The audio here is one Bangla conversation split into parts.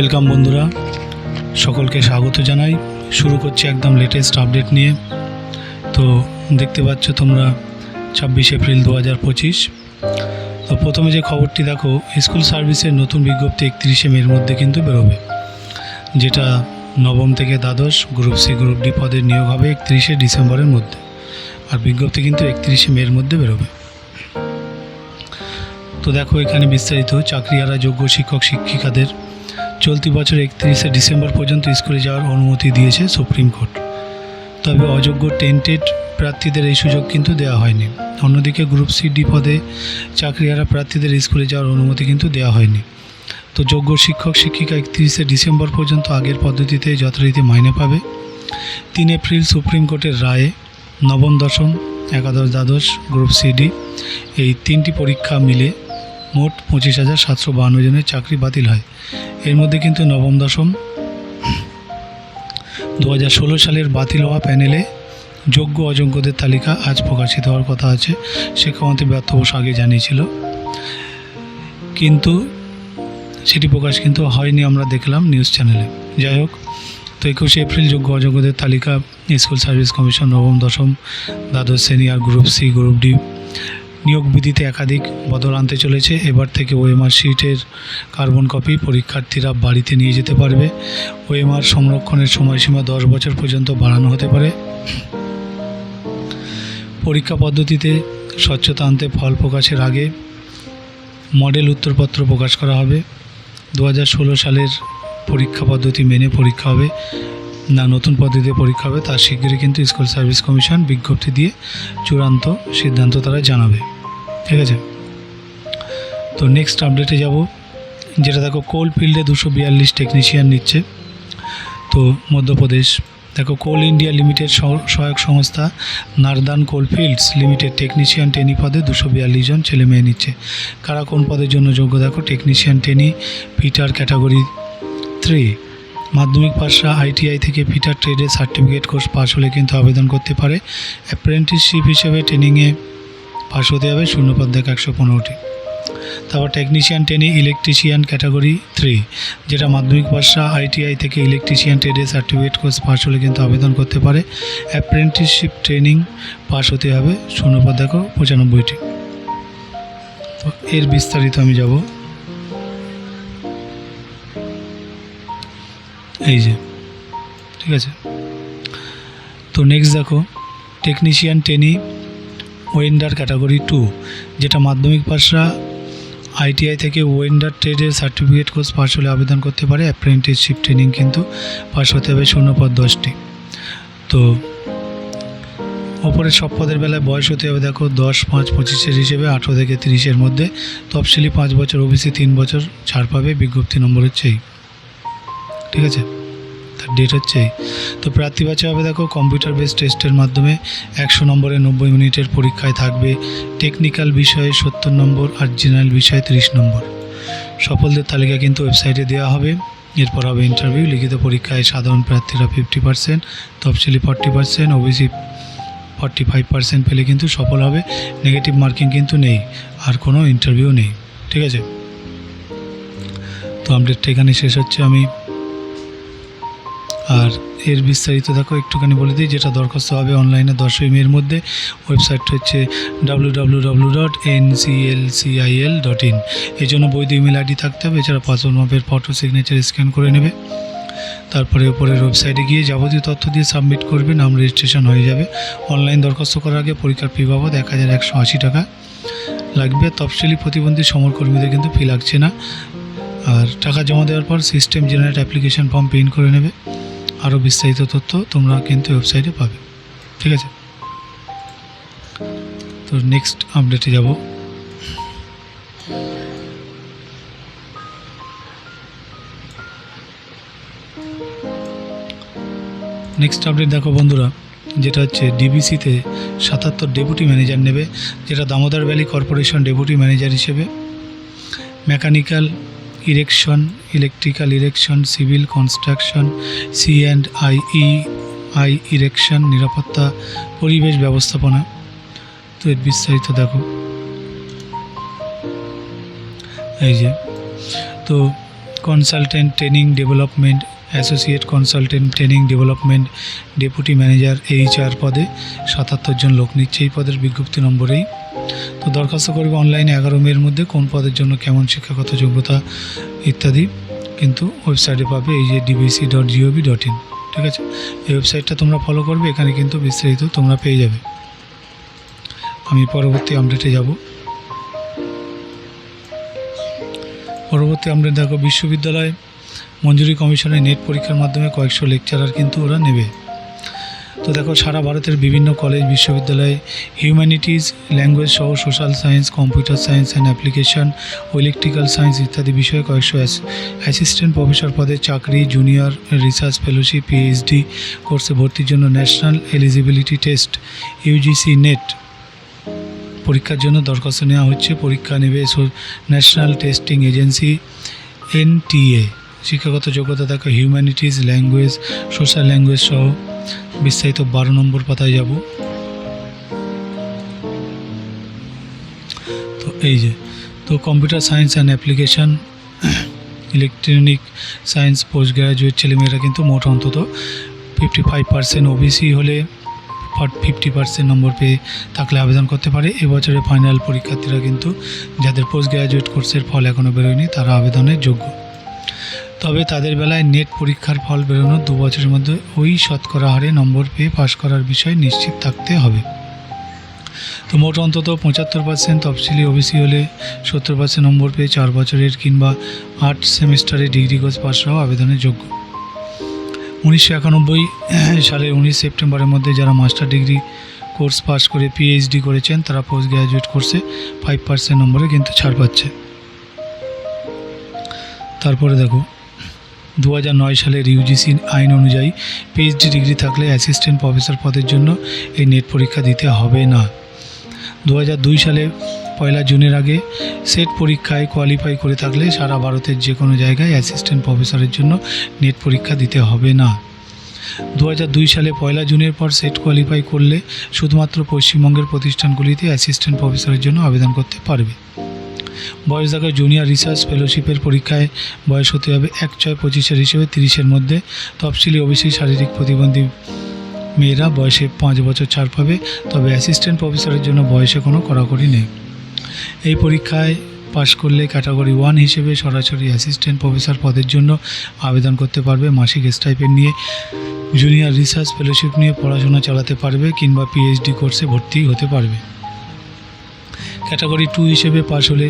ওয়েলকাম বন্ধুরা। সকলকে স্বাগত জানাই। শুরু করছি একদম লেটেস্ট আপডেট নিয়ে। তো দেখতে পাচ্ছ তোমরা ছাব্বিশ এপ্রিল দু হাজার পঁচিশ। তো প্রথমে যে খবরটি দেখো, স্কুল সার্ভিসের নতুন বিজ্ঞপ্তি একত্রিশে মের মধ্যে কিন্তু বেরোবে। যেটা নবম থেকে দ্বাদশ গ্রুপ সি, গ্রুপ ডি পদের নিয়োগ হবে একত্রিশে ডিসেম্বরের মধ্যে। আর বিজ্ঞপ্তি কিন্তু একত্রিশে মের মধ্যে বেরোবে। তো দেখো এখানে বিস্তারিত। চাকরিয়ারা যোগ্য শিক্ষক, শিক্ষিকাদের চলতি বছর একত্রিশে ডিসেম্বর পর্যন্ত স্কুলে যাওয়ার অনুমতি দিয়েছে সুপ্রিম কোর্ট। তবে অযোগ্য টেন্টেড প্রার্থীদের এই সুযোগ কিন্তু দেওয়া হয়নি। অন্যদিকে গ্রুপ সি ডি পদে চাকরিহারা প্রার্থীদের স্কুলে যাওয়ার অনুমতি কিন্তু দেওয়া হয়নি। তো যোগ্য শিক্ষক, শিক্ষিকা একত্রিশে ডিসেম্বর পর্যন্ত আগের পদ্ধতিতে যথারীতি মাইনে পাবে। তিন এপ্রিল সুপ্রিম কোর্টের রায়ে নবম দশম, একাদশ দ্বাদশ গ্রুপ সিডি এই তিনটি পরীক্ষা মিলে মোট পঁচিশ হাজার সাতশো বাহান্ন জনের চাকরি বাতিল হয়। এর মধ্যে কিন্তু নবম, দশম, দু হাজার ষোলো সালের বাতিল হওয়া প্যানেলে যোগ্য অযোগ্যদের তালিকা আজ প্রকাশিত হওয়ার কথা আছে শিক্ষামন্ত্রী ব্যর্থ বসু আগে জানিয়েছিল। কিন্তু সেটি প্রকাশ কিন্তু হয়নি আমরা দেখলাম নিউজ চ্যানেলে। যাই হোক, তো একুশে এপ্রিল যোগ্য অযোগ্যদের তালিকা স্কুল সার্ভিস কমিশন নবম, দশম, দ্বাদশ শ্রেণি আর গ্রুপ সি, গ্রুপ ডি নিয়োগ বিধিতে একাধিক বদল আনতে চলেছে। এবার থেকে ওএমআর শিটের কার্বন কপি পরীক্ষার্থীরা বাড়িতে নিয়ে যেতে পারবে। ওএমআর সংরক্ষণের সময়সীমা দশ বছর পর্যন্ত বাড়ানো হতে পারে। পরীক্ষা পদ্ধতিতে স্বচ্ছতা আনতে ফল প্রকাশের আগে মডেল উত্তরপত্র প্রকাশ করা হবে। দু হাজার ষোলো সালের পরীক্ষা পদ্ধতি মেনে পরীক্ষা হবে। না, নতুন পদ্ধতিতে পরীক্ষা হবে তার শীঘ্রই কিন্তু স্কুল সার্ভিস কমিশন বিজ্ঞপ্তি দিয়ে চূড়ান্ত সিদ্ধান্ত তারা জানাবে। ঠিক আছে? তো নেক্সট আপডেটে যাব, যেটা দেখো, কোল ফিল্ডে দুশো বিয়াল্লিশ টেকনিশিয়ান নিচ্ছে। তো মধ্যপ্রদেশ, দেখো, কোল ইন্ডিয়া লিমিটেড সহ- সহায়ক সংস্থা northern coal fields limited technician trainee পদে দুশো বিয়াল্লিশ জন ছেলে মেয়ে নিচ্ছে। কারা কোন পদের জন্য যোগ্য, দেখো technician trainee fitter category three মাধ্যমিক পাশরা আইটিআই থেকে ফিটার ট্রেডে সার্টিফিকেট কোর্স পাশ হলে কিন্তু আবেদন করতে পারে। অ্যাপ্রেন্টিসশিপ হিসেবে ট্রেনিংয়ে পাশ হতে হবে শূন্যপদ একশো পনেরোটি। তারপর টেকনিশিয়ান টেনে ইলেকট্রিশিয়ান ক্যাটাগরি থ্রি, যেটা মাধ্যমিক পাশরা আইটিআই থেকে ইলেকট্রিশিয়ান ট্রেডে সার্টিফিকেট কোর্স পাশ হলে কিন্তু আবেদন করতে পারে। অ্যাপ্রেন্টিসশিপ ট্রেনিং পাশ হতে হবে শূন্যপদ দেখো পঁচানব্বইটি। এর বিস্তারিত আমি যাব এই যে, ঠিক আছে? তো নেক্সট দেখো টেকনিশিয়ান টেনি ওয়েন্ডার ক্যাটাগরি টু যেটা মাধ্যমিক পাশরা আইটিআই থেকে ওয়েন্ডার ট্রেডের সার্টিফিকেট কোর্স পাশ হলে আবেদন করতে পারে অ্যাপ্রেন্টিসশিপ ট্রেনিং কিন্তু পাশ হতে হবে শূন্যপদ দশটি। তো ওপরের সব পদের বেলায় বয়স হতে হবে দেখো দশ, পাঁচ, পঁচিশের হিসেবে, আঠেরো থেকে তিরিশের মধ্যে। তফসিলি পাঁচ বছর, ওবিসি তিন বছর ছাড় পাবে, বিজ্ঞপ্তি নম্বর হচ্ছে ঠিক আছে? ডেট হচ্ছে। তো প্রার্থী বাছা হবে দেখো কম্পিউটার বেস টেস্টের মাধ্যমে। একশো নম্বরে নব্বই মিনিটের পরীক্ষায় থাকবে। টেকনিক্যাল বিষয়ে সত্তর নম্বর আর জেনারেল বিষয়ে তিরিশ নম্বর। সফলদের তালিকা কিন্তু ওয়েবসাইটে দেওয়া হবে। এরপর হবে ইন্টারভিউ লিখিত পরীক্ষায় সাধারণ প্রার্থীরা ফিফটি পার্সেন্ট তফসিলি forty percent OBC forty five percent পেলে কিন্তু সফল হবে। নেগেটিভ মার্কিং কিন্তু নেই, আর কোনো ইন্টারভিউ নেই। ঠিক আছে? তো আপডেটটা এখানে শেষ হচ্ছে আমি। আর এর বিস্তারিত দেখো, একটুখানি বলে দিই, যেটা দরখাস্ত হবে অনলাইনে দশই মের মধ্যে ওয়েবসাইটটা হচ্ছে W W dot N dot in এই জন্য বৈধ ইমেল আইডি থাকতে হবে, এছাড়া পাসপোর্ট মাপের ফটো সিগনেচার স্ক্যান করে নেবে। তারপরে ওপরের ওয়েবসাইটে গিয়ে যাবতীয় তথ্য দিয়ে সাবমিট করবে, নাম রেজিস্ট্রেশন হয়ে যাবে। অনলাইন দরখাস্ত করার আগে পরীক্ষার ফি বাবদ এক হাজার একশো আশি টাকা লাগবে। তফসিলি প্রতিবন্ধী সমরকর্মীদের কিন্তু ফি লাগছে না। আর টাকা জমা দেওয়ার পর system generate application form print করে নেবে। আরও বিস্তারিত তথ্য তোমরা কিন্তু ওয়েবসাইটে পাবে। ঠিক আছে? তো নেক্সট আপডেটে যাব। নেক্সট আপডেট দেখো বন্ধুরা, যেটা হচ্ছে ডিবিসিতে সাতাত্তর ডেপুটি ম্যানেজার নেবে, যেটা Damodar valley corporation deputy manager হিসেবে। Mechanical erection electrical erection civil construction C and I E I erection নিরাপত্তা পরিবেশ ব্যবস্থাপনা তো এর বিস্তারিত দেখো এই যে তো consultant training development associate consultant training development deputy manager HR পদে সাতাত্তর জন লোক নিচ্ছে। এই পদের বিজ্ঞপ্তি নম্বরেই তো দরখাস্ত করবে অনলাইনে এগারো মের মধ্যে কোন পদের জন্য কেমন শিক্ষাগত যোগ্যতা ইত্যাদি। কিন্তু ওয়েবসাইটে পাবে এই যে DBC dot gov dot in ঠিক আছে? এই ওয়েবসাইটটা তোমরা ফলো করবে, এখানে কিন্তু বিস্তারিত তোমরা পেয়ে যাবে। আমি পরবর্তী আপডেটে যাব। পরবর্তী আপডেট দেখো, বিশ্ববিদ্যালয় মঞ্জুরি কমিশনের নেট পরীক্ষার মাধ্যমে কয়েকশো লেকচারার কিন্তু ওরা নেবে। তো দেখো, সারা ভারতের বিভিন্ন কলেজ বিশ্ববিদ্যালয়ে হিউম্যানিটিজ ল্যাঙ্গুয়েজ সহ social science computer science and application O electrical science ইত্যাদি বিষয়ে কয়েকশো অ্যাসিস্ট্যান্ট প্রফেসর পদে চাকরি জুনিয়র রিসার্চ ফেলোশিপ পিএইচডি কোর্সে ভর্তির জন্য national eligibility test UGC NET পরীক্ষার জন্য দরখাস্ত নেওয়া হচ্ছে। পরীক্ষা নেবে ন্যাশনাল টেস্টিং এজেন্সি এনটিএ শিক্ষাগত যোগ্যতা দেখো হিউম্যানিটিজ ল্যাঙ্গুয়েজ সোশ্যাল ল্যাঙ্গুয়েজ সহ বিস্তারিত বারো নম্বর পাতায় যাব। তো এই যে, তো computer science and application electronic science post graduate ছেলেমেয়েরা কিন্তু মোট অন্তত ফিফটি ফাইভ পার্সেন্ট ওবিসি হলে ফিফটি পার্সেন্ট নম্বর পেয়ে থাকলে আবেদন করতে পারে। এবছরের ফাইনাল পরীক্ষার্থীরা কিন্তু যাদের পোস্ট গ্রাজুয়েট কোর্সের ফল এখনও বেরোয়নি, তারা আবেদনের যোগ্য। তবে তাদের বেলায় নেট পরীক্ষার ফল বেরোনোর দু বছরের মধ্যে ওই শতকরা হারে নম্বর পেয়ে পাশ করার বিষয়ে নিশ্চিত থাকতে হবে। তো মোট অন্তত পঁচাত্তর পার্সেন্ট তফসিলি ওবিসি হলে সত্তর পার্সেন্ট নম্বর পেয়ে চার বছরের কিংবা আট সেমিস্টারে ডিগ্রি কোর্স পাশরাও আবেদনের যোগ্য। উনিশশো একানব্বই সালের উনিশ সেপ্টেম্বরের মধ্যে যারা মাস্টার ডিগ্রি কোর্স পাস করে পিএইচডি করেছেন, তারা পোস্ট গ্র্যাজুয়েট কোর্সে ফাইভ পার্সেন্ট নম্বরে কিন্তু ছাড় পাচ্ছে। তারপরে দেখো দু সালের ইউজিসি আইন অনুযায়ী পিএইচডি ডিগ্রি থাকলে অ্যাসিস্ট্যান্ট প্রফেসর পদের জন্য এই নেট পরীক্ষা দিতে হবে না। দু সালে পয়লা জুনের আগে সেট পরীক্ষায় কোয়ালিফাই করে থাকলে সারা ভারতের যে কোনো জায়গায় অ্যাসিস্ট্যান্ট প্রফেসরের জন্য নেট পরীক্ষা দিতে হবে না। দু সালে পয়লা জুনের পর সেট কোয়ালিফাই করলে শুধুমাত্র পশ্চিমবঙ্গের প্রতিষ্ঠানগুলিতে অ্যাসিস্ট্যান্ট প্রফেসরের জন্য আবেদন করতে পারবে। বয়স দেখো জুনিয়র রিসার্চ ফেলোশিপের পরীক্ষায় বয়স হতে হবে এক ছয় পঁচিশের হিসেবে তিরিশের মধ্যে। তফসিলি অবশ্যই শারীরিক প্রতিবন্ধী মেয়েরা বয়সে পাঁচ বছর ছাড় পাবে, তবে অ্যাসিস্ট্যান্ট প্রফেসরের জন্য বয়সে কোনো কড়াকড়ি নেই। এই পরীক্ষায় পাশ করলে ক্যাটাগরি ওয়ান হিসেবে সরাসরি অ্যাসিস্ট্যান্ট প্রফেসর পদের জন্য আবেদন করতে পারবে, মাসিক স্টাইপেন্ড নিয়ে। জুনিয়র রিসার্চ ফেলোশিপ নিয়ে পড়াশোনা চালাতে পারবে কিংবা পিএইচডি কোর্সে ভর্তি হতে পারবে। ক্যাটাগরি টু হিসেবে পাশ হলে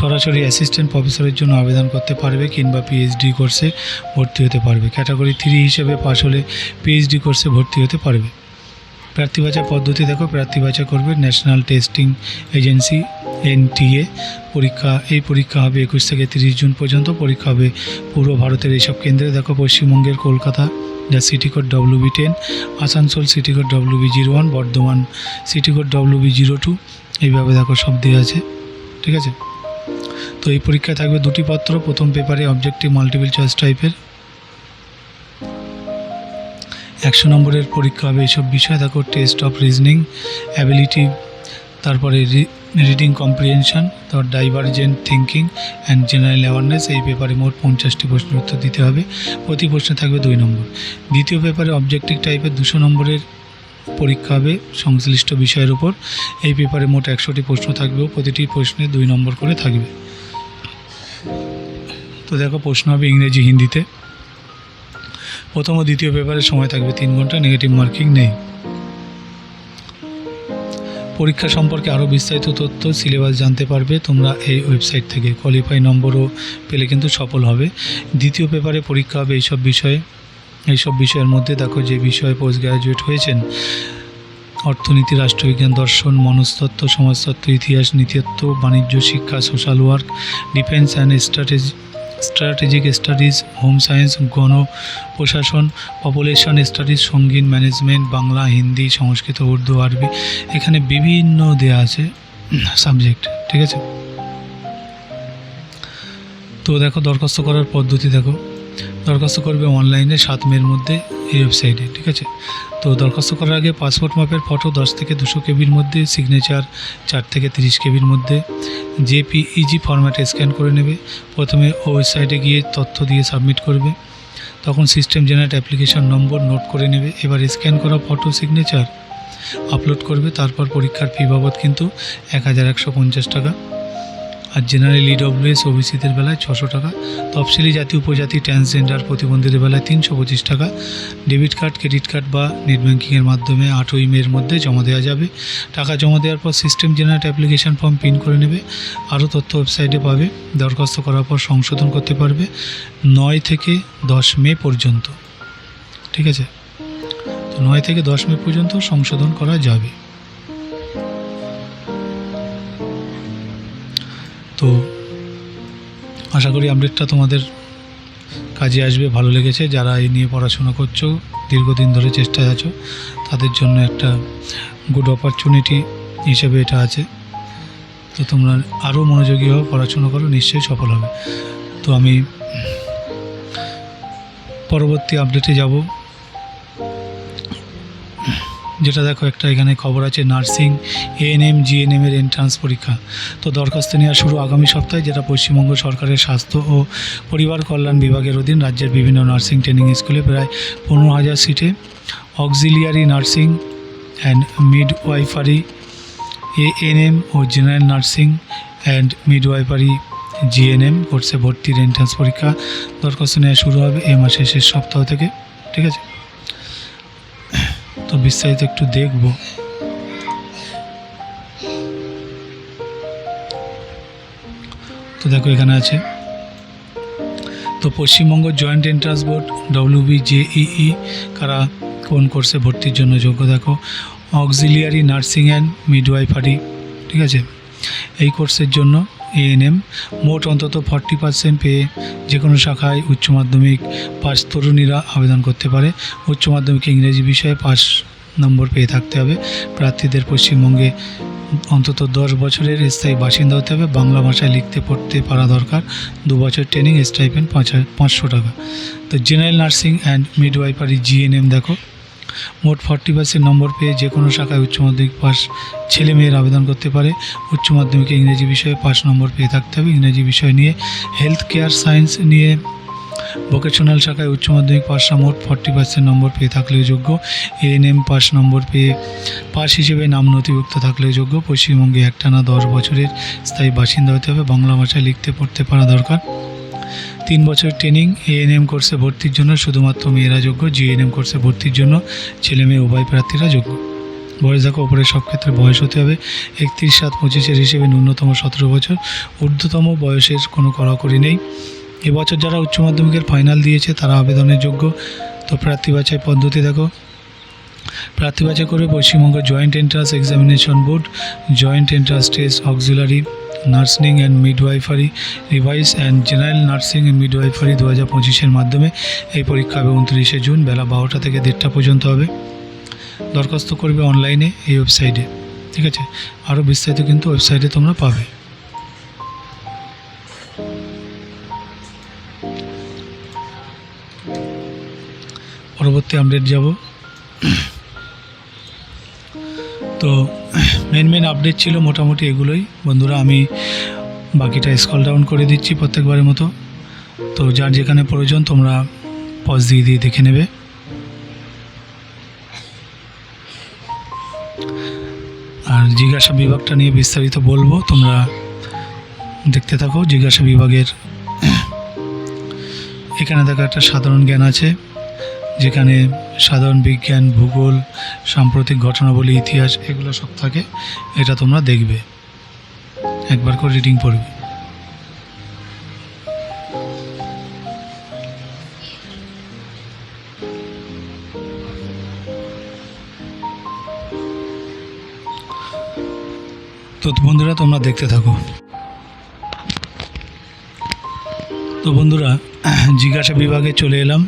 সরাসরি অ্যাসিস্ট্যান্ট প্রফেসরের জন্য আবেদন করতে পারবে কিংবা পিএইচডি কোর্সে ভর্তি হতে পারবে। ক্যাটাগরি থ্রি হিসেবে পাশ হলে পিএইচডি কোর্সে ভর্তি হতে পারবে। প্রার্থী বাছাই পদ্ধতি দেখো প্রার্থী বাছাই করবে ন্যাশনাল টেস্টিং এজেন্সি এনটিএ পরীক্ষা, এই পরীক্ষা হবে একুশ থেকে তিরিশ জুন পর্যন্ত। পরীক্ষা হবে পূর্ব ভারতের এইসব কেন্দ্রে। দেখো পশ্চিমবঙ্গের কলকাতা যা city code WB ten Asansol city code WB zero one Bardhaman city code WB zero two এইভাবে দেখো সব দেওয়া আছে। ঠিক আছে? তো এই পরীক্ষায় থাকবে দুটি পত্র। প্রথম পেপারে অবজেক্টিভ মাল্টিপল চয়েস টাইপের একশো নম্বরের পরীক্ষা হবে এইসব বিষয়। দেখো টেস্ট অফ রিজনিং অ্যাবিলিটি তারপরে রিডিং কম্প্রিহেনশন তারপর divergent thinking and general awareness এই পেপারে মোট পঞ্চাশটি প্রশ্নের উত্তর দিতে হবে। প্রতি প্রশ্নে থাকবে দুই নম্বর। দ্বিতীয় পেপারে অবজেক্টিভ টাইপের দুশো নম্বরের পরীক্ষা হবে সংশ্লিষ্ট বিষয়ের উপর। এই পেপারে মোট একশোটি প্রশ্ন থাকবে প্রতিটি প্রশ্নে দুই নম্বর করে থাকবে। তো দেখো প্রশ্ন হবে ইংরেজি, হিন্দিতে। প্রথম ও দ্বিতীয় পেপারের সময় থাকবে তিন ঘণ্টা নেগেটিভ মার্কিং নেই। পরীক্ষা সম্পর্কে আরও বিস্তারিত তথ্য সিলেবাস জানতে পারবে তোমরা এই ওয়েবসাইট থেকে। কোয়ালিফাই নম্বরও পেলে কিন্তু সফল হবে। দ্বিতীয় পেপারে পরীক্ষা হবে এইসব বিষয়ে। এইসব বিষয়ের মধ্যে দেখো যে বিষয়ে পোস্ট গ্রাজুয়েট হয়েছেন। অর্থনীতি, রাষ্ট্রবিজ্ঞান, দর্শন, মনস্তত্ত্ব, সমাজতত্ত্ব, ইতিহাস, নীতিত্ব, বাণিজ্য, শিক্ষা social work defence and strategy strategic studies home science গণ প্রশাসন পপুলেশন স্টাডিজ সংগীত ম্যানেজমেন্ট বাংলা হিন্দি সংস্কৃত উর্দু আরবি এখানে বিভিন্ন দেয়া আছে সাবজেক্ট ঠিক আছে? তো দেখো, দরখাস্ত করার পদ্ধতি দেখো। দরখাস্ত করবে অনলাইনে সাত মের মধ্যে এই ওয়েবসাইটে ঠিক আছে? তো দরখাস্ত করার আগে পাসপোর্ট মাপের ফটো দশ থেকে দুশো কেবির মধ্যে সিগনেচার চার থেকে তিরিশ কেবির মধ্যে জেপিইজি ফরম্যাটে স্ক্যান করে নেবে। প্রথমে ওয়েবসাইটে গিয়ে তথ্য দিয়ে সাবমিট করবে। তখন system generate application number note করে নেবে। এবার স্ক্যান করা ফটো সিগনেচার আপলোড করবে। তারপর পরীক্ষার ফি বাবদ কিন্তু এক হাজার একশো পঞ্চাশ টাকা। আর জেনারেল ইডব্লিউএস ওবিসিদের বেলায় ছশো টাকা, তফসিলি জাতি, উপজাতি ট্রান্সজেন্ডার প্রতিবন্ধীদের বেলায় তিনশো পঁচিশ টাকা ডেবিট কার্ড ক্রেডিট কার্ড বা নেট ব্যাঙ্কিংয়ের মাধ্যমে আটই মের মধ্যে জমা দেওয়া যাবে। টাকা জমা দেওয়ার পর system generate application form print করে নেবে, আরও তথ্য ওয়েবসাইটে পাবে, দরখাস্ত করার পর সংশোধন করতে পারবে নয় থেকে দশ মে পর্যন্ত। ঠিক আছে? তো নয় থেকে দশ মে পর্যন্ত সংশোধন করা যাবে। তো আশা করি আপডেটটা তোমাদের কাজে আসবে, ভালো লেগেছে। যারা এই নিয়ে পড়াশোনা করছ, দীর্ঘদিন ধরে চেষ্টায় আছো, তাদের জন্য একটা গুড অপরচুনিটি হিসেবে এটা আছে। তো তোমরা আরও মনোযোগী হও, পড়াশোনা করো, নিশ্চয়ই সফল হবে। তো আমি পরবর্তী আপডেটে যাব। যেটা দেখো একটা এখানে খবর আছে, নার্সিং এএনএম জিএনএম এর এন্ট্রান্স পরীক্ষা। তো দরখাস্ত নেওয়া শুরু আগামী সপ্তাহে, যেটা পশ্চিমবঙ্গ সরকারের স্বাস্থ্য ও পরিবার কল্যাণ বিভাগের অধীন রাজ্যের বিভিন্ন নার্সিং ট্রেনিং স্কুলে প্রায় পনেরো হাজার সিটে। Auxiliary nursing and midwifery ANM O general nursing and midwifery GNM কোর্সে ভর্তির এন্ট্রান্স পরীক্ষা দরখাস্ত নেওয়া শুরু হবে এ মাসের শেষ সপ্তাহ থেকে, ঠিক আছে? তো বিস্তারিত একটু দেখব। তো দেখো এখানে আছে। তো Paschimbanga joint entrance board WB JEE কারা কোন কোর্সে ভর্তির জন্য যোগ্য? দেখো অক্সিলিয়ারি নার্সিং অ্যান্ড মিডওয়াইফারি ঠিক আছে? এই কোর্সের জন্য এএনএম মোট অন্তত ফর্টি পার্সেন্ট পেয়ে যে কোনো শাখায় উচ্চ মাধ্যমিক পাস তরুণীরা আবেদন করতে পারে। উচ্চ মাধ্যমিক ইংরেজি বিষয়ে পাস নম্বর পেয়ে থাকতে হবে। প্রার্থীদের পশ্চিমবঙ্গে অন্তত দশ বছরের স্থায়ী বাসিন্দা হতে হবে। বাংলা ভাষায় লিখতে, পড়তে পারা দরকার। দু বছর ট্রেনিং স্টাইপেন্ড পাঁচ পাঁচশো টাকা। তো general nursing and midwifery GNM দেখো। মোট ফর্টি পার্সেন্ট নম্বর পেয়ে যে কোনো শাখায় উচ্চ মাধ্যমিক পাস ছেলে মেয়ের আবেদন করতে পারে। উচ্চ মাধ্যমিকে ইংরেজি বিষয়ে পাস নম্বর পেয়ে থাকতে হবে। ইংরেজি বিষয় নিয়ে হেলথ কেয়ার সায়েন্স নিয়ে ভোকেশনাল শাখায় উচ্চ মাধ্যমিক পাশরা মোট ফর্টি পার্সেন্ট নম্বর পেয়ে থাকলেও যোগ্য। এএনএম পাস নম্বর পেয়ে পাস হিসেবে নাম নথিভুক্ত থাকলেও যোগ্য। পশ্চিমবঙ্গে একটানা দশ বছরের স্থায়ী বাসিন্দা হতে হবে। বাংলা ভাষায় লিখতে, পড়তে পারা দরকার। তিন বছর ট্রেনিং এএনএম কোর্সে ভর্তির জন্য, শুধুমাত্র মেয়েরা যোগ্য জিএনএম কোর্সে ভর্তির জন্য ছেলে মেয়ে, উভয় প্রার্থীরা যোগ্য। বয়স দেখো, ওপরে সব ক্ষেত্রে বয়স হতে হবে। একত্রিশ, সাত পঁচিশের হিসেবে ন্যূনতম সতেরো বছর। ঊর্ধ্বতম বয়সের কোনো কড়াকড়ি নেই। এবছর যারা উচ্চ মাধ্যমিকের ফাইনাল দিয়েছে, তারা আবেদনের যোগ্য। তো প্রার্থী বাছাই পদ্ধতি দেখো। প্রার্থী বাছাই করবে Paschimbanga joint entrance examination board joint entrance test auxiliary nursing and midwifery revise and general nursing and midwifery দু হাজার পঁচিশের মাধ্যমে এই পরীক্ষা হবে উনত্রিশে জুন বেলা বারোটা থেকে দেড়টা পর্যন্ত হবে। দরখাস্ত করবে অনলাইনে এই ওয়েবসাইটে। ঠিক আছে? আরও বিস্তারিত কিন্তু ওয়েবসাইটে তোমরা পাবে। পরবর্তী আপডেট যাব। তো মেন মেন আপডেট ছিল মোটামুটি এগুলোই। বন্ধুরা, আমি বাকিটা স্কল ডাউন করে দিচ্ছি প্রত্যেকবারের মতো। তো যার যেখানে প্রয়োজন তোমরা পজ দিয়ে দিয়ে দেখে নেবে। আর জিজ্ঞাসা বিভাগটা নিয়ে বিস্তারিত বলব, তোমরা দেখতে থাকো। জিজ্ঞাসা বিভাগের এখানে দেখো একটা সাধারণ জ্ঞান আছে। যেখানে সাধারণ বিজ্ঞান, ভূগোল, সাম্প্রতিক ঘটনাবলী, ইতিহাস এগুলো সব থাকে, এটা তোমরা দেখবে। একবার করে রিডিং পড়বে। তো বন্ধুরা, তোমরা দেখতে থাকো। তো বন্ধুরা, জিজ্ঞাসা বিভাগে চলে এলাম।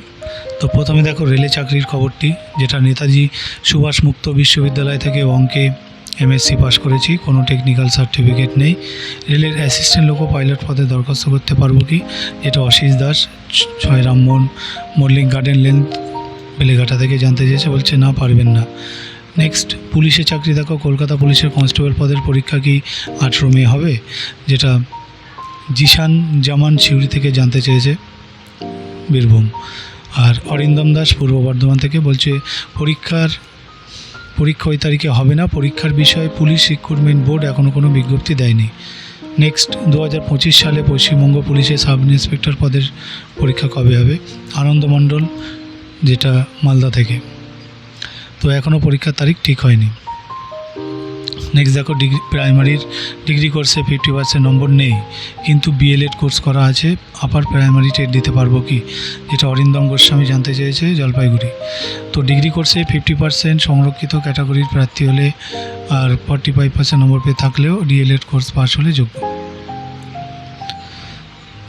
তো প্রথমে দেখো রেলে চাকরির খবরটি, যেটা নেতাজি সুভাষ মুক্ত বিশ্ববিদ্যালয় থেকে অঙ্কে এমএসসি পাস করেছি, কোনো টেকনিক্যাল সার্টিফিকেট নেই। রেলের অ্যাসিস্ট্যান্ট লোকো পাইলট পদে দরখাস্ত করতে পারব কি? যেটা অশীষ দাস, ছয় রামমোহন মল্লিক গার্ডেন লেন্থ বেলেঘাটা থেকে জানতে চেয়েছে, বলছে না, পারবেন না। নেক্সট পুলিশে চাকরি দেখো, কলকাতা পুলিশের কনস্টেবল পদের পরীক্ষা কি আঠেরো মে হবে? যেটা জিশান জামান সিউড়ি থেকে জানতে চেয়েছে বীরভূম। আর অরিন্দম দাস পূর্ব বর্ধমান থেকে বলছে, পরীক্ষার, পরীক্ষা ওই তারিখে হবে না, পরীক্ষার বিষয়ে পুলিশ রিক্রুটমেন্ট বোর্ড এখনও কোনো বিজ্ঞপ্তি দেয়নি। নেক্সট দু হাজার পঁচিশ সালে পশ্চিমবঙ্গ পুলিশের সাব ইন্সপেক্টর পদের পরীক্ষা কবে হবে? আনন্দ মণ্ডল, যেটা মালদা থেকে। তো এখনও পরীক্ষার তারিখ ঠিক হয়নি। নেক্সট দেখো ডিগ্রি প্রাইমারির ডিগ্রি কোর্সে ফিফটি পার্সেন্ট নম্বর নেই, কিন্তু বিএলএড কোর্স করা আছে আপার প্রাইমারি টেট দিতে পারব কি? যেটা অরিন্দম গোস্বামী জানতে চেয়েছে, জলপাইগুড়ি। তো ডিগ্রি কোর্সে ফিফটি পার্সেন্ট সংরক্ষিত ক্যাটাগরির প্রার্থী হলে আর ফর্টি ফাইভ পার্সেন্ট নম্বর পেয়ে থাকলেও ডিএলএড কোর্স পাস হলে যোগ্য।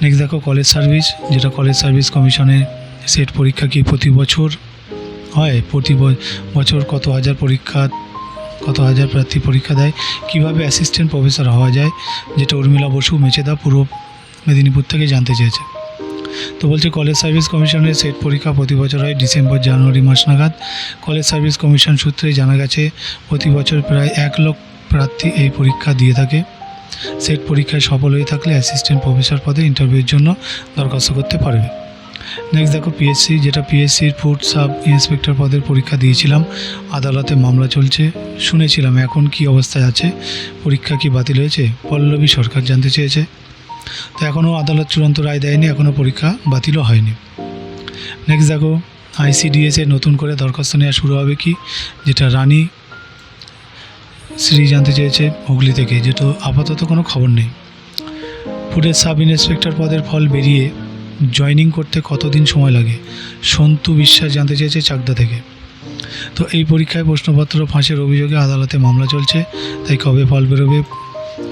নেক্সট দেখো কলেজ সার্ভিস যেটা কলেজ সার্ভিস কমিশনের সেট পরীক্ষা কি প্রতি বছর হয়? প্রতি বছর কত হাজার পরীক্ষা কত হাজার প্রার্থী পরীক্ষা দেয়, কীভাবে অ্যাসিস্ট্যান্ট প্রফেসর হওয়া যায়, যেটা উর্মিলা বসু, মেচেদা, পূর্ব মেদিনীপুর থেকে জানতে চেয়েছে। তো বলছে, কলেজ সার্ভিস কমিশনের সেট পরীক্ষা প্রতি বছর হয় ডিসেম্বর, জানুয়ারি মাস নাগাদ। কলেজ সার্ভিস কমিশন সূত্রে জানা গেছে, প্রতি বছর প্রায় এক লক্ষ প্রার্থী এই পরীক্ষা দিয়ে থাকে। সেট পরীক্ষায় সফল হয়ে থাকলে অ্যাসিস্ট্যান্ট প্রফেসর পদে ইন্টারভিউর জন্য দরখাস্ত করতে পারবে। নেক্সট দেখো পিএসসি যেটা পিএসসির ফুড সাব ইন্সপেক্টর পদের পরীক্ষা দিয়েছিলাম। আদালতে মামলা চলছে, শুনেছিলাম। এখন কি অবস্থায় আছে? পরীক্ষা কি বাতিল হয়েছে? পল্লবী সরকার জানতে চেয়েছে। তো এখনও আদালত চূড়ান্ত রায় দেয়নি, এখনও পরীক্ষা বাতিলও হয়নি। নেক্সট দেখো আইসিডিএস এর নতুন করে দরখাস্ত নেওয়া শুরু হবে কি? যেটা রানী শ্রী জানতে চেয়েছে হুগলি থেকে যেটা আপাতত কোনো খবর নেই। ফুডের সাব ইন্সপেক্টর পদের ফল বেরিয়ে জয়েনিং করতে কতদিন সময় লাগে? সন্তু বিশ্বাস জানতে চেয়েছে চাকদা থেকে। তো এই পরীক্ষায় প্রশ্নপত্র ফাঁসের অভিযোগে আদালতে মামলা চলছে, তাই কবে ফল বেরোবে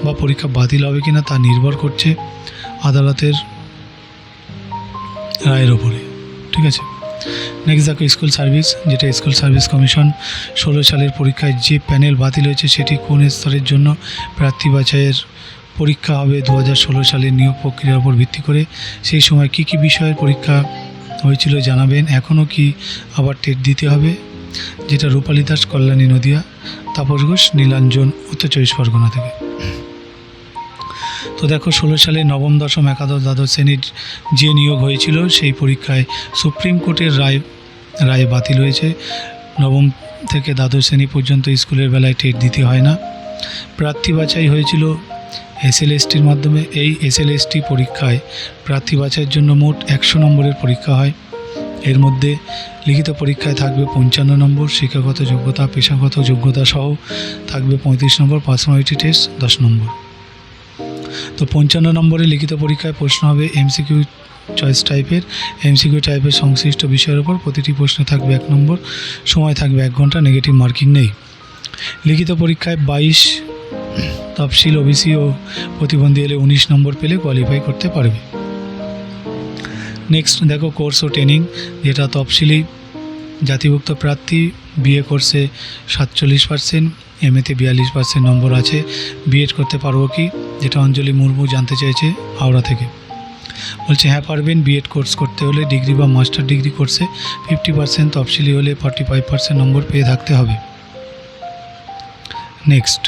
বা পরীক্ষা বাতিল হবে কিনা তা নির্ভর করছে আদালতের রায়ের ওপরে। ঠিক আছে? নেক্সট দেখো, স্কুল সার্ভিস, যেটা স্কুল সার্ভিস কমিশন ষোলো সালের পরীক্ষায় যে প্যানেল বাতিল হয়েছে সেটি কোন স্তরের জন্য প্রার্থী বাছাইয়ের পরীক্ষা হবে দু হাজার ষোলো সালের নিয়োগ প্রক্রিয়ার উপর ভিত্তি করে। সেই সময় কি কি বিষয়ের পরীক্ষা হয়েছিল জানাবেন। এখনও কি আবার টেট দিতে হবে, যেটা রূপালী দাস, কল্যাণী নদিয়া, তাপস ঘোষ, নীলাঞ্জন উত্তর চব্বিশ পরগনা থেকে। তো দেখো, ষোলো সালে নবম, দশম, একাদশ, দ্বাদশ শ্রেণির যে নিয়োগ হয়েছিল, সেই পরীক্ষায় সুপ্রিম কোর্টের রায় রায় বাতিল হয়েছে। নবম থেকে দ্বাদশ শ্রেণি পর্যন্ত স্কুলের বেলায় টেট দিতে হয় না। প্রার্থী বাছাই হয়েছিল এসএলএসটির মাধ্যমে এই এসএলএসটি পরীক্ষায় প্রার্থী বাছাইয়ের জন্য মোট একশো নম্বরের পরীক্ষা হয়। এর মধ্যে লিখিত পরীক্ষায় থাকবে পঞ্চান্ন নম্বর, শিক্ষাগত যোগ্যতা, পেশাগত যোগ্যতা সহ থাকবে পঁয়ত্রিশ নম্বর, পার্সোনালিটি টেস্ট দশ নম্বর। তো পঞ্চান্ন নম্বরে লিখিত পরীক্ষায় প্রশ্ন হবে এমসিকিউ চয়েস টাইপের। এমসিকিউ টাইপের সংশ্লিষ্ট বিষয়ের উপর প্রতিটি প্রশ্নে থাকবে এক নম্বর। সময় থাকবে এক ঘণ্টা, নেগেটিভ মার্কিং নেই। লিখিত পরীক্ষায় বাইশ তফসিল ওবিসি ও প্রতিবন্ধী এলে উনিশ নম্বর পেলে কোয়ালিফাই করতে পারবে। নেক্সট দেখো কোর্স ও ট্রেনিং যেটা তফসিলি জাতিভুক্ত প্রার্থী বিএ কোর্সে সাতচল্লিশ পার্সেন্ট এমএতে বিয়াল্লিশ পার্সেন্ট নম্বর আছে। বিএড করতে পারব কি? যেটা অঞ্জলি মুর্মু জানতে চেয়েছে হাওড়া থেকে। বলছে হ্যাঁ পারবেন। বিএড কোর্স করতে হলে ডিগ্রি বা মাস্টার ডিগ্রি কোর্সে ফিফটি পার্সেন্ট তফসিলি হলে ফর্টি ফাইভ পার্সেন্ট নম্বর পেয়ে থাকতে হবে। নেক্সট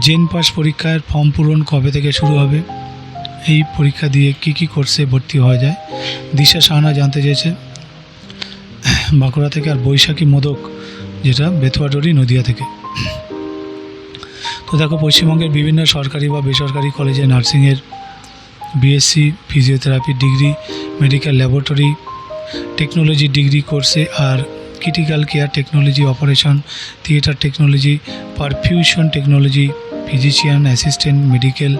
জেন পাস পরীক্ষার ফর্ম পূরণ কবে থেকে শুরু হবে? এই পরীক্ষা দিয়ে কি কি কোর্সে ভর্তি হওয়া যায়? দিশা সাহানা জানতে চেয়েছে। বাঁকুড়া থেকে আর বৈশাখী মোদক, যেটা বেতুয়াডরি নদিয়া থেকে। তো দেখো, পশ্চিমবঙ্গের বিভিন্ন সরকারি বা বেসরকারি কলেজে নার্সিংয়ের BSc physiotherapy degree medical laboratory technology degree কোর্সে আর critical care technology operation theatre technology perfusion technology physician assistant medical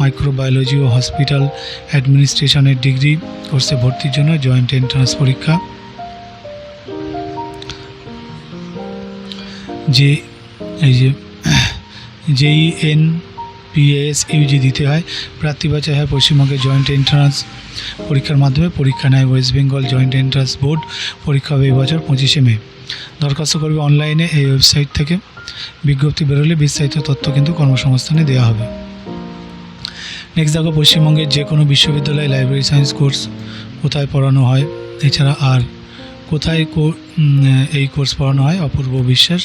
microbiology ও হসপিটাল অ্যাডমিনিস্ট্রেশনের ডিগ্রি কোর্সে ভর্তির জন্য জয়েন্ট এন্ট্রান্স পরীক্ষা। যে, এই যে জেই এন পিএস ইউজি দিতে হয়। প্রার্থী বাছাই হয় পশ্চিমবঙ্গের জয়েন্ট এন্ট্রান্স পরীক্ষার মাধ্যমে পরীক্ষা নেয় West Bengal joint entrance board পরীক্ষা হবে এবছর পঁচিশে মে। দরখাস্ত করবে অনলাইনে এই ওয়েবসাইট থেকে। বিজ্ঞপ্তি বেরোলে বিস্তারিত তথ্য কিন্তু কর্মসংস্থানে দেওয়া হবে। নেক্সট দেখো, পশ্চিমবঙ্গের যে কোনো বিশ্ববিদ্যালয়ে লাইব্রেরি সায়েন্স কোর্স কোথায় পড়ানো হয়? এছাড়া আর কোথায় এই কোর্স পড়ানো হয়? অপূর্ব বিশ্বাস।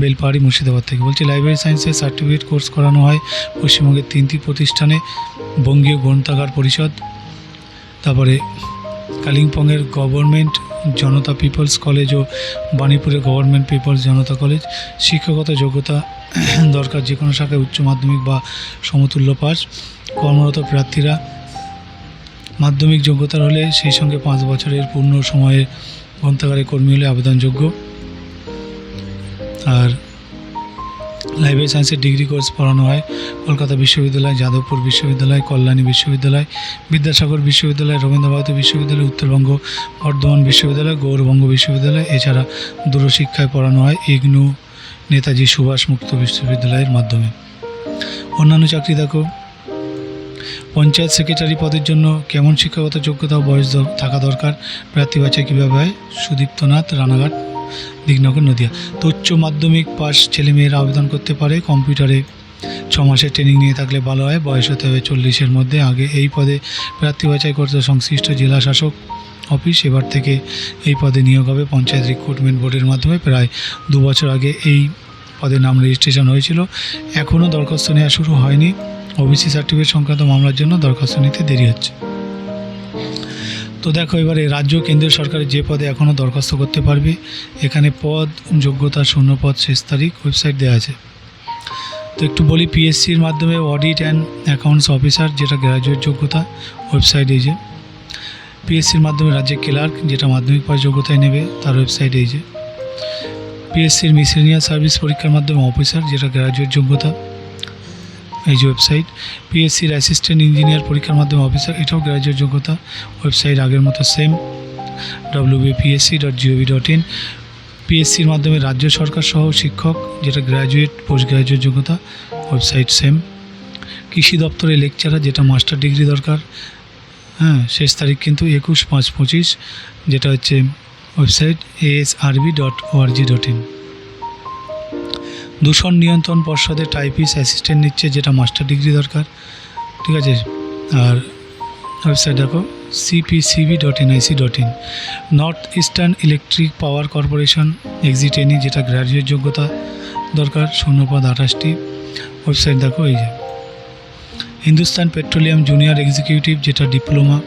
বেলপাহাড়ি মুর্শিদাবাদ থেকে। বলছি লাইব্রেরি সায়েন্সের সার্টিফিকেট কোর্স করানো হয় পশ্চিমবঙ্গের তিনটি প্রতিষ্ঠানে, বঙ্গীয় গ্রন্থাগার পরিষদ, তারপরে কালিম্পংয়ের গভর্নমেন্ট জনতা পিপলস কলেজ ও বাণীপুরের গভর্নমেন্ট পিপলস জনতা কলেজ শিক্ষাগত যোগ্যতা দরকার যে কোনো শাখায় উচ্চ মাধ্যমিক বা সমতুল্য পাস। কর্মরত প্রার্থীরা মাধ্যমিক যোগ্যতার হলে সেই সঙ্গে পাঁচ বছরের পূর্ণ সময়ে গ্রন্থাগারে কর্মী হলে আবেদনযোগ্য। আর লাইব্রেরি সায়েন্সের ডিগ্রি কোর্স পড়ানো হয় কলকাতা বিশ্ববিদ্যালয়, যাদবপুর বিশ্ববিদ্যালয়, কল্যাণী বিশ্ববিদ্যালয়, বিদ্যাসাগর বিশ্ববিদ্যালয়, রবীন্দ্রভারতী বিশ্ববিদ্যালয়, উত্তরবঙ্গ বর্ধমান বিশ্ববিদ্যালয়, গৌরবঙ্গ বিশ্ববিদ্যালয়। এছাড়া দূরশিক্ষায় পড়ানো হয় ইগনু নেতাজি সুভাষ মুক্ত বিশ্ববিদ্যালয়ের মাধ্যমে। অন্যান্য চাকরি দেখো, পঞ্চায়েত সেক্রেটারি পদের জন্য কেমন শিক্ষাগত যোগ্যতা ও বয়স থাকা দরকার? প্রার্থী বাছাই কীভাবে হয়? সুদীপ্তনাথ, রানাঘাট। দিগনগর নদিয়া। তো উচ্চ মাধ্যমিক পাস ছেলেমেয়েরা আবেদন করতে পারে কম্পিউটারে। ছ মাসের ট্রেনিং নিয়ে থাকলে ভালো হয়, বয়স হতে হবে চল্লিশের মধ্যে। আগে এই পদে প্রার্থী বাছাই করতে সংশ্লিষ্ট জেলা শাসক অফিস। এবার থেকে এই পদে নিয়োগ হবে পঞ্চায়েত রিক্রুটমেন্ট বোর্ডের মাধ্যমে। প্রায় দু বছর আগে এই পদে নাম রেজিস্ট্রেশন হয়েছিল। এখনও দরখাস্ত নেওয়া শুরু হয়নি। ওবিসি সার্টিফিকেট সংক্রান্ত মামলার জন্য দরখাস্ত নিতে দেরি হচ্ছে। তো দেখো, এবারে রাজ্য কেন্দ্রীয় সরকারের যে পদে এখনও দরখাস্ত করতে পারবে, এখানে পদ, যোগ্যতা শূন্য পদ শেষ তারিখ ওয়েবসাইট দেওয়া আছে। তো একটু বলি পিএসসির মাধ্যমে অডিট অ্যান্ড অ্যাকাউন্টস অফিসার যেটা গ্র্যাজুয়েট যোগ্যতা ওয়েবসাইট এই যে। পিএসসির মাধ্যমে রাজ্যের ক্লার্ক যেটা মাধ্যমিক পাস যোগ্যতায় নেবে, তার ওয়েবসাইট এই যে। পিএসসির মিসেলিনিয়াস সার্ভিস পরীক্ষার মাধ্যমে অফিসার যেটা গ্র্যাজুয়েট যোগ্যতা এই যে ওয়েবসাইট পিএসসির অ্যাসিস্ট্যান্ট ইঞ্জিনিয়ার পরীক্ষার মাধ্যমে অফিসার এটাও গ্র্যাজুয়েট যোগ্যতা। ওয়েবসাইট আগের মতো same WBPSC dot gov dot in পিএসসির মাধ্যমে রাজ্য সরকার সহ শিক্ষক, যেটা গ্র্যাজুয়েট পোস্ট গ্র্যাজুয়েট যোগ্যতা ওয়েবসাইট সেম কৃষি দপ্তরে লেকচারার যেটা মাস্টার ডিগ্রি দরকার। হ্যাঁ শেষ তারিখ কিন্তু একুশ পাঁচ পঁচিশ, যেটা হচ্ছে website ASRB dot org dot in দূষণ নিয়ন্ত্রণ পর্ষদে টাইপিস অ্যাসিস্ট্যান্ট নিচ্ছে যেটা মাস্টার ডিগ্রি দরকার। ঠিক আছে? আর ওয়েবসাইট দেখো CPCB dot NIC dot in north eastern electric power corporation exit এনি যেটা গ্র্যাজুয়েট যোগ্যতা দরকার, শূন্যপদ আঠাশটি। ওয়েবসাইট দেখো, এই যে। হিন্দুস্তান পেট্রোলিয়াম জুনিয়র এক্সিকিউটিভ যেটা ডিপ্লোমা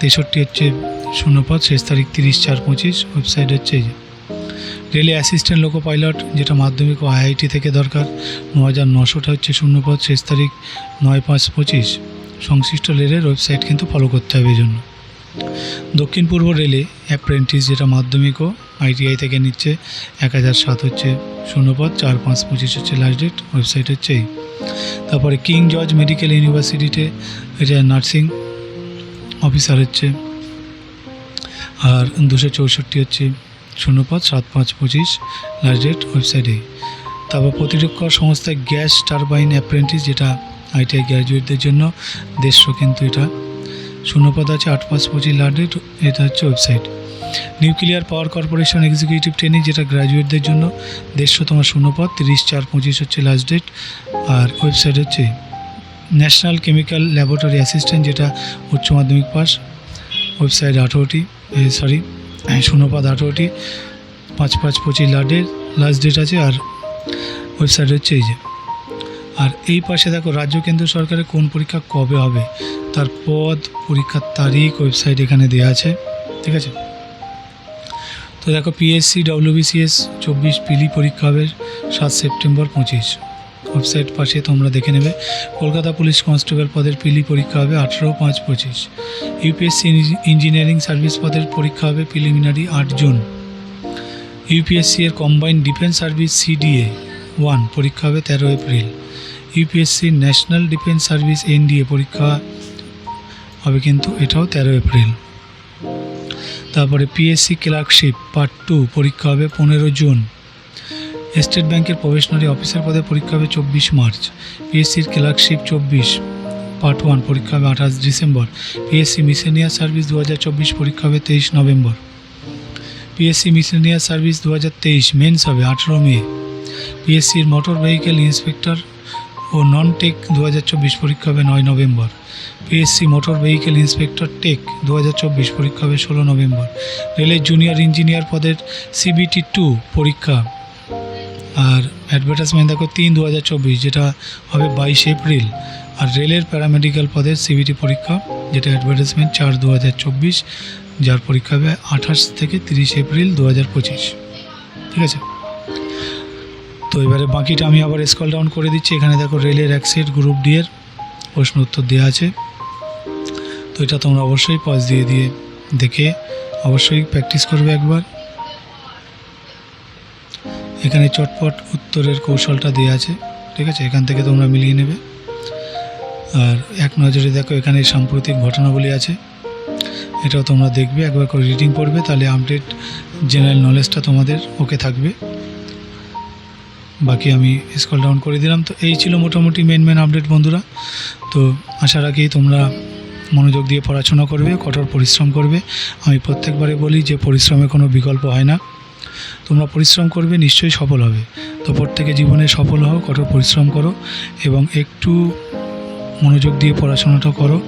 তেষট্টি হচ্ছে শূন্যপদ, শেষ তারিখ তিরিশ চার পঁচিশ। ওয়েবসাইট হচ্ছে এই যে। রেলে অ্যাসিস্ট্যান্ট লোকো পাইলট যেটা মাধ্যমিক ও আইআইটি থেকে দরকার ন হাজার নশোটা হচ্ছে শূন্যপদ, শেষ তারিখ নয় পাঁচ পঁচিশ। সংশ্লিষ্ট রেলের ওয়েবসাইট কিন্তু ফলো করতে হবে এই জন্য। দক্ষিণ পূর্ব রেলে অ্যাপ্রেন্টিস যেটা মাধ্যমিক ও আইটিআই থেকে নিচ্ছে, এক হাজার সাত হচ্ছে শূন্যপদ, চার পাঁচ পঁচিশ হচ্ছে লাস্ট ডেট ওয়েবসাইট হচ্ছে এই। তারপরে কিং জর্জ মেডিকেল ইউনিভার্সিটিতে এটা নার্সিং অফিসার হচ্ছে, আর দুশো চৌষট্টি হচ্ছে শূন্যপদ সাত পাঁচ পঁচিশ লাস্ট ডেট ওয়েবসাইটে। তারপর প্রতিরক্ষা সংস্থায় গ্যাস টারবাইন অ্যাপ্রেন্টিস, যেটা আইটিআই গ্র্যাজুয়েটদের জন্য দেড়শো কিন্তু এটা। শূন্যপদ আছে আট পাঁচ পঁচিশ লাস্ট ডেট, এটা হচ্ছে website. Nuclear power corporation executive training, যেটা গ্র্যাজুয়েটদের জন্য দেড়শো তোমার শূন্যপদ, তিরিশ চার পঁচিশ হচ্ছে লাস্ট ডেট। আর ওয়েবসাইট হচ্ছে ন্যাশনাল কেমিক্যাল ল্যাবরেটরি অ্যাসিস্ট্যান্ট, যেটা উচ্চ মাধ্যমিক পাস। ওয়েবসাইট আঠেরোটি সরি শূন্যপদ আঠারোটি, পাঁচ পাঁচ পঁচিশ লাডের লাস্ট ডেট আছে আর ওয়েবসাইট হচ্ছে এই যে। আর এই পাশে দেখো, রাজ্য কেন্দ্র সরকারের কোন পরীক্ষা কবে হবে? তার পদ, পরীক্ষার তারিখ ওয়েবসাইট এখানে দেওয়া আছে, ঠিক আছে? তো দেখো পিএসসি ডব্লিউবিসিএস চব্বিশ পিলি পরীক্ষা হবে সাত সেপ্টেম্বর পঁচিশ। ওয়েবসাইট পাশে তোমরা দেখে নেবে। কলকাতা পুলিশ কনস্টেবল পদের পিলি পরীক্ষা হবে আঠেরো পাঁচ পঁচিশ। ইউপিএসসি ইঞ্জিনিয়ারিং সার্ভিস পদের পরীক্ষা হবে প্রিলিমিনারি আট জুন। ইউপিএসসি এর combined defence service CDA one পরীক্ষা হবে তেরো April. UPSC national defence service NDA পরীক্ষা হবে কিন্তু এটাও তেরো এপ্রিল। তারপরে পিএসসি ক্লার্কশিপ পার্ট টু পরীক্ষা হবে পনেরো জুন। স্টেট ব্যাংকের প্রবেশনারি অফিসার পদে পরীক্ষা হবে চব্বিশ মার্চ। পিএসসির ক্লার্কশিপ চব্বিশ। পার্ট ওয়ান, পরীক্ষা হবে আঠাশ ডিসেম্বর। পিএসসি মিসেনিয়ার সার্ভিস দু হাজার চব্বিশ পরীক্ষা হবে তেইশ নভেম্বর। পিএসসি মিসেনিয়ার সার্ভিস দু হাজার তেইশ, মেন্স হবে আঠেরো মে। পিএসসির মোটর ভেহিকেল ইন্সপেক্টর ও নন টেক দু হাজার চব্বিশ পরীক্ষা হবে নয় November. PSC motor vehicle inspector tech দু হাজার চব্বিশ পরীক্ষা হবে ষোলো নভেম্বর। রেলের জুনিয়র ইঞ্জিনিয়ার পদের সিবিটি টু পরীক্ষা আর অ্যাডভার্টাইজমেন্ট দেখো তিন দু হাজার চব্বিশ, যেটা হবে বাইশে এপ্রিল। আর রেলের প্যারামেডিক্যাল পদের সিবিটি পরীক্ষা, যেটা অ্যাডভার্টাইজমেন্ট চার দু হাজার চব্বিশ, যার পরীক্ষা হবে আঠাশ থেকে তিরিশ এপ্রিল দু হাজার পঁচিশ। ঠিক আছে? তো এবারে বাকিটা আমি আবার স্কল ডাউন করে দিচ্ছি। এখানে দেখো রেলের এক সেট গ্রুপ ডি এর প্রশ্ন উত্তর দেওয়া আছে। তো এটা তোমরা অবশ্যই পজ দিয়ে দিয়ে দেখে অবশ্যই প্র্যাকটিস করবে একবার। এখানে চটপট উত্তরের কৌশলটা দেওয়া আছে, ঠিক আছে? এখান থেকে তোমরা মিলিয়ে নেবে। আর এক নজরে দেখো, এখানে সাম্প্রতিক ঘটনাবলী আছে। এটাও তোমরা দেখবে, একবার করে রিডিং পড়বে, তাহলে আপডেট জেনারেল নলেজটা তোমাদের ওকে থাকবে। বাকি আমি স্কল ডাউন করে দিলাম। তো এই ছিল মোটামুটি মেন মেন আপডেট বন্ধুরা। তো আশা রাখি তোমরা মনোযোগ দিয়ে পড়াশোনা করবে, কঠোর পরিশ্রম করবে। আমি প্রত্যেকবারে বলি যে পরিশ্রমের কোনো বিকল্প হয় না। তোমরা পরিশ্রম করবে, নিশ্চয়ই সফল হবে। তো প্রত্যেকে জীবনে সফল হও, কঠোর পরিশ্রম করো এবং একটু মনোযোগ দিয়ে পড়াশোনাটা করো।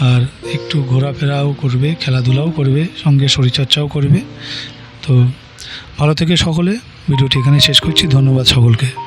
আর একটু ঘোরাফেরাও করবে, খেলাধুলাও করবে, সঙ্গে শরীরচর্চাও করবে। তো ভালো থেকে সকলে। ভিডিওটি এখানে শেষ করছি। ধন্যবাদ সকলকে।